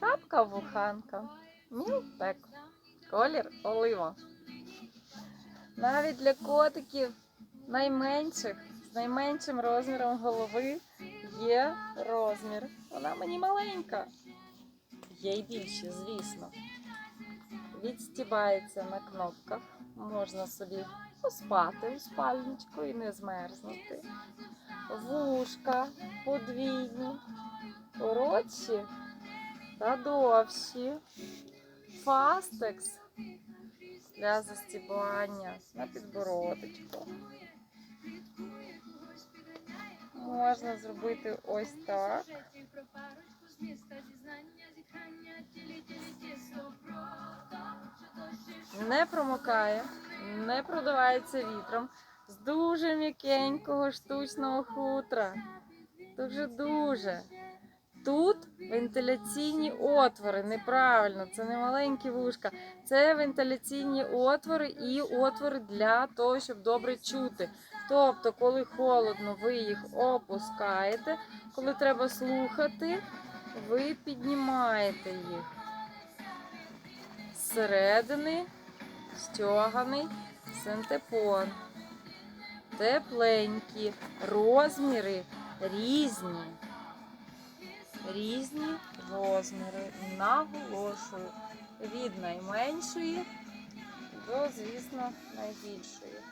Шапка вуханка. Мілпек. Колір олива. Навіть для котиків найменших, з найменшим розміром голови є розмір. Вона мені маленька. Є й більші, звісно. Відстібається на кнопках. Можна собі поспати у спальничку і не змерзнути. Вушка подвійні, коротші та довші. Фастекс для застібання на підбородочку. Можна зробити ось так. Не промокає, не продувається вітром. З дуже м'якенького штучного хутра. Дуже-дуже. Тут вентиляційні отвори. Неправильно, це не маленькі вушка. Це вентиляційні отвори і отвори для того, щоб добре чути. Тобто, коли холодно, ви їх опускаєте, коли треба слухати, ви піднімаєте їх. Зсередини стяганий синтепон. Тепленькі, розміри різні. Різні розміри. Наголошую. Від найменшої до, звісно, найбільшої.